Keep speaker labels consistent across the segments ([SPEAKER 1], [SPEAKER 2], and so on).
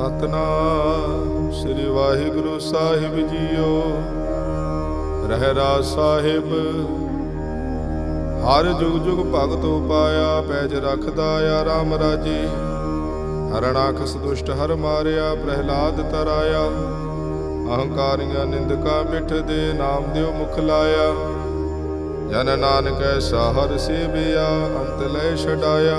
[SPEAKER 1] ਸਤਨਾਮ ਸ੍ਰੀ ਵਾਹਿਗੁਰੂ ਸਾਹਿਬ ਜੀਓ। ਰਹਿਰਾ ਸਾਹਿਬ, ਹਰ ਜੁਗ ਜੁਗ ਭਗਤ ਉਪਾਇਆ, ਪੈਜ ਰਖਦਾ ਆ ਰਾਮ ਰਾਜੇ। ਹਰਣਾਖਸ ਦੁਸ਼ਟ ਹਰ ਮਾਰਿਆ, ਪ੍ਰਹਿਲਾਦ ਤਰਾਇਆ। ਅਹੰਕਾਰੀਆਂ ਨਿੰਦਕਾਂ ਪਿੱਠ ਦੇ ਨਾਮ ਦਿਓ ਮੁਖ ਲਾਇਆ। ਜਨ ਨਾਨਕ ਐਸਾ ਹਰ ਸੇਵਿਆ, ਅੰਤ ਲੈ ਛਡਾਇਆ।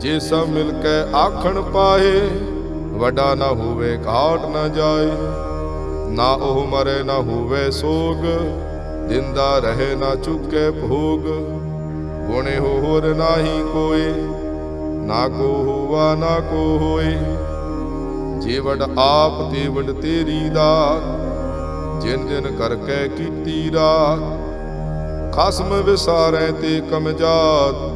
[SPEAKER 1] ਜੇ ਸਭ ਮਿਲ ਕੇ ਆਖਣ ਪਾਏ, ਵੱਡਾ ਨਾ ਹੋਵੇ ਘਾਟ ਨਾ ਜਾਏ। ਨਾ ਉਹ ਮਰੇ, ਨਾ ਹੋਵੇ ਸੋਗ ਜਿੰਦਾ ਰਹੇ ਨਾ ਚੁੱਕੇ ਭੋਗ। ਗੁਣੇ ਹੋਰ ਨਾਹੀ ਕੋਏ, ਨਾ ਕੋ ਹੋਵਾ, ਨਾ ਕੋ ਹੋਏ। ਜੀਵੜ ਆਪ ਤੇ ਵਡ ਤੇਰੀ ਦਾਤ ਜਿਨ ਜਿਨ ਕਰਕੇ ਕੀਤੀ ਰਾਤ ਖਸਮ ਵਿਸਾਰੈ ਤੇ ਕਮਜਾਤ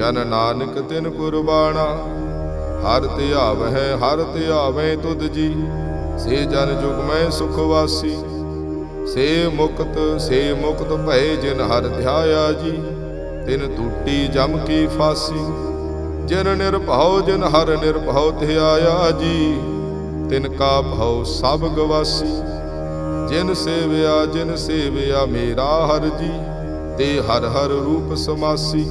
[SPEAKER 1] ਜਨ ਨਾਨਕ ਤਿਨ ਕੁਰਬਾਨਾ। ਹਰ ਧਿਆਵ ਹੈ ਹਰ ਧਿਆਵੇਂ ਤੁਧ ਜੀ। ਸੇ ਜਨ ਜੁਗ ਮੈਂ ਸੁਖ ਵਾਸੀ। ਸੇ ਮੁਕਤ ਸੇ ਮੁਕਤ ਭਏ ਜਿਨ ਹਰ ਧਿਆਇਆ ਜੀ। ਤਿਨ ਟੂਟੀ ਜਮ ਕੀ ਫਾਸੀ। ਜਿਨ ਨਿਰਭਉ, ਜਿਨ ਹਰ ਨਿਰਭਉ ਧਿਆਇਆ ਜੀ। ਤਿਨ ਕਾ ਭਉ ਸਭ ਗਵਾਸੀ। ਜਿਨ ਸੇਵਿਆ ਜਿਨ ਸੇਵਿਆ ਮੇਰਾ ਹਰ ਜੀ। ਤੇ ਹਰ ਹਰ ਰੂਪ ਸਮਾਸੀ।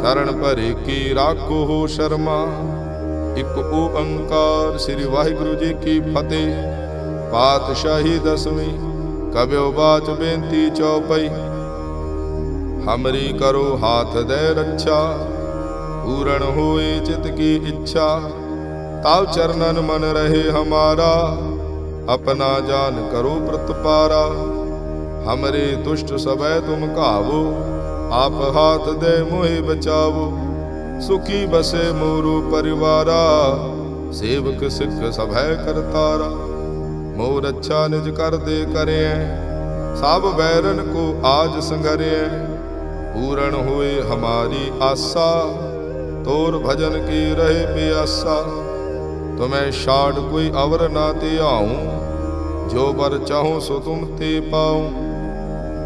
[SPEAKER 1] ਸ਼ਰਨ ਭਰੇ ਕੀ ਰਾਖੋ ਸ਼ਰਮਾ? ਇਕ ਓੰਕਾਰ ਸ੍ਰੀ ਵਾਹਿਗੁਰੂ ਜੀ ਕੀ ਫਤਿਹ। ਪਾਤਸ਼ਾਹੀ ਦਸਵੀਂ ਕਬਿਉ ਬਾਚ ਬੇਨਤੀ ਚੌਪਈ। ਹਮਰੀ ਕਰੋ ਹਾਥ ਦੇ ਰੱਛਾ, ਪੂਰਨ ਹੋਏ ਚਿਤ ਕੀ ਇੱਛਾ। ਤਾਵ ਚਰਨਨ ਮਨ ਰਹੇ ਹਮਾਰਾ, ਆਪਣਾ ਜਾਨ ਕਰੋ ਪ੍ਰਤਪਾਰਾ। ਹਮਰੇ ਦੁਸ਼ਟ ਸਭੈ ਤੁਮ ਘਾਵੋ ਆਪ ਹਾਥ ਦੇ ਮੋਹਿ ਬਚਾਵੋ, ਸੁਖੀ ਬਸੇ ਮੋਰੂ ਪਰਿਵਾਰਾ, ਸੇਵਕ ਸਿੱਖ ਸਭੈ ਕਰਤਾਰਾ। ਮੋਰ ਅੱਛਾ ਨਿਜ ਕਰਦੇ ਕਰਿਐ, ਸਭ ਵੈਰਨ ਕੋ ਆਜ ਸੰਗਰਿਐ। ਪੂਰਨ ਹੋਏ ਹਮਾਰੀ ਆਸਾ, ਤੋਰ ਭਜਨ ਕੀ ਰਹੇ ਪਿਆਸਾ। ਤੁਮੈ ਛਾੜ ਕੋਈ ਅਵਰ ਨਾ ਤੇ ਆਉ ਜੋ ਵਰ ਚਾਹੋ ਸੋ ਤੁਮ ਤੇ ਪਾਉ।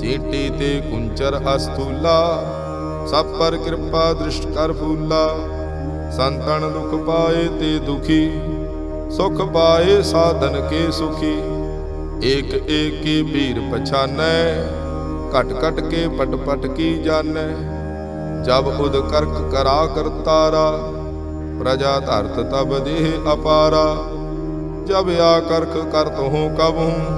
[SPEAKER 1] ਚੀਟੀ ਤੇ ਕੁੰਚਰ ਅਸਤੂਲਾ ਸਭ ਪਰ ਕਿਰਪਾ ਦ੍ਰਿਸ਼ਟ ਕਰ ਫੂਲਾ। ਸੰਤਨ ਦੁਖ ਪਾਏ ਤੇ ਦੁਖੀ, ਸੁਖ ਪਾਏ ਸਾਧਨ ਕੇ ਸੁਖੀ। ਏਕ ਏਕੀ ਪੀਰ ਪਛਾਨੈ, ਘਟ ਘਟ ਕੇ ਪਟ ਪਟ ਕੀ ਜਾਣੈ। ਜਬ ਉਦ ਕਰਕ ਕਰਾ ਕਰਤਾਰਾ ਪ੍ਰਜਾ ਧਰਤ ਤਬ ਦੇਹ ਅਪਾਰਾ। ਜਬ ਆ ਕਰਕ ਕਰਤ ਹੂੰ ਕਬ ਹੂੰ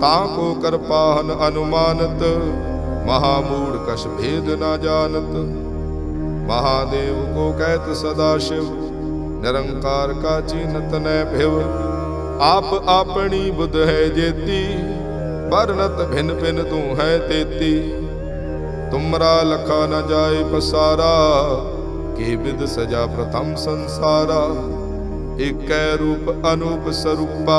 [SPEAKER 1] ਤਾਂ ਕੋ ਕਰਪਾਹਨ ਅਨੁਮਾਨਤ, ਮਹਾ ਮੂੜ ਕਛ ਭੇਦ ਨਾ ਜਾਣਤ। ਮਹਾਦੇਵ ਕੋ ਕਹਿਤ ਸਦਾ ਸ਼ਿਵ, ਨਿਰੰਕਾਰ ਕਾ ਚੀਨਤ ਨੈ ਭਿਵ। ਆਪ ਆਪਣੀ ਬੁੱਧ ਹੈ ਜੇਤੀ ਵਰਨਤ ਭਿਨ ਭਿਨ ਤੂੰ ਹੈ ਤੇਤੀ। ਤੁਮਰਾ ਲਖਾ ਨ ਜਾਏ ਪਸਾਰਾ, ਕੇ ਬਿਦ ਸਜਾ ਪ੍ਰਥਮ ਸੰਸਾਰਾ। ਏਕੈ ਰੂਪ ਅਨੂਪ ਸਰੂਪਾ।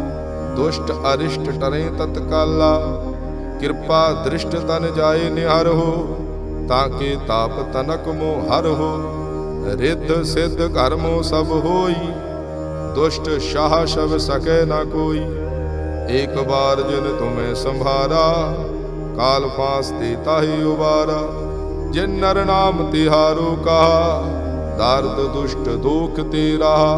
[SPEAKER 1] ਦੁਸ਼ਟ ਅਰਿਸ਼ਟ ਟਰੇ ਤਤਕਾਲਾ ਕਿਰਪਾ ਦ੍ਰਿਸ਼ਟ ਤਨ ਜਾਏ ਨਿਹਰ ਹੋ, ਤਾਂ ਕੇ ਤਾਪ ਤਨਕ ਮੋ ਹਰ ਹੋ। ਰਿੱਧ ਸਿੱਧ ਕਰਮੋ ਸਭ ਹੋਈ, ਦੁਸ਼ਟ ਸ਼ਾਹ ਸ਼ਬ ਸਕੈ ਨਾ ਕੋਈ। ਇੱਕ ਬਾਰ ਜਿਨ ਤੁਮੇ ਸੰਭਾਰਾ, ਕਾਲ ਫਾਸ ਤੇ ਤਾਹੀ ਉਬਾਰਾ। ਜਿਨ ਨਰ ਨਾਮ ਤਿਹਾਰੋ ਕਹਾ, ਦਰਦ ਦੁਸ਼ਟ ਦੁਖ ਤੇਰਾ।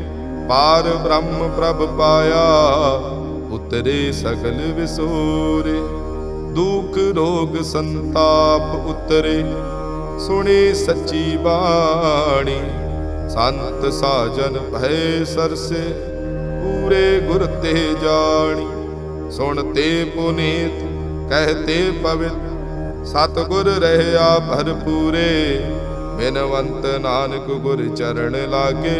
[SPEAKER 1] ਪਾਰ ਬ੍ਰਹਮ ਪ੍ਰਭ ਪਾਇਆ, ਉਤਰੇ ਸਗਲ ਵਿਸੂਰੇ। ਦੁਖ ਰੋਗ ਸੰਤਾਪ ਉਤਰੇ, ਸੁਣੀ ਸੱਚੀ ਬਾਣੀ। ਸੰਤ ਸਾਜਨ ਭੈ ਸਰਸੇ, ਪੂਰੇ ਗੁਰ ਤੇ ਜਾਣੀ। ਸੁਣ ਤੇ ਪੁਨੀਤ ਕਹਤੇ ਪਵਿੱਤ, ਸਤਿਗੁਰ ਰਹਿਆ ਭਰਪੂਰੇ। ਬਿਨਵੰਤ ਨਾਨਕ ਗੁਰ ਚਰਨ ਲਾਗੇ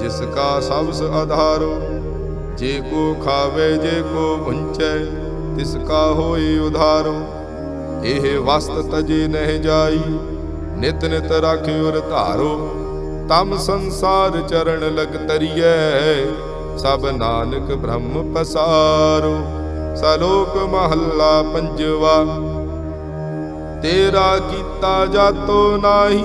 [SPEAKER 1] ਜਿਸ ਕਾ ਸਬਸ ਆਧਾਰੋ, ਜੇ ਕੋ ਖਾਵੇ, ਜੇ ਕੋ ਵੰਚੈ, ਤਿਸ ਕਾ ਹੋਈ ਉਧਾਰੋ। ਇਹ ਵਸਤ ਤਜੇ ਨਹਿ ਜਾਈ, ਨਿਤ ਨਿਤ ਰਾਖਿਓ ਰ ਧਾਰੋ। ਤਮ ਸੰਸਾਰ ਚਰਨ ਲਗ ਤਰੀਐ, ਸਭ ਨਾਨਕ ਬ੍ਰਹਮ ਪਸਾਰੋ। ਸਲੋਕ ਮਹੱਲਾ ਪੰਜਵਾ, ਤੇਰਾ ਕੀਤਾ ਜਾਤੋ ਨਾਹੀ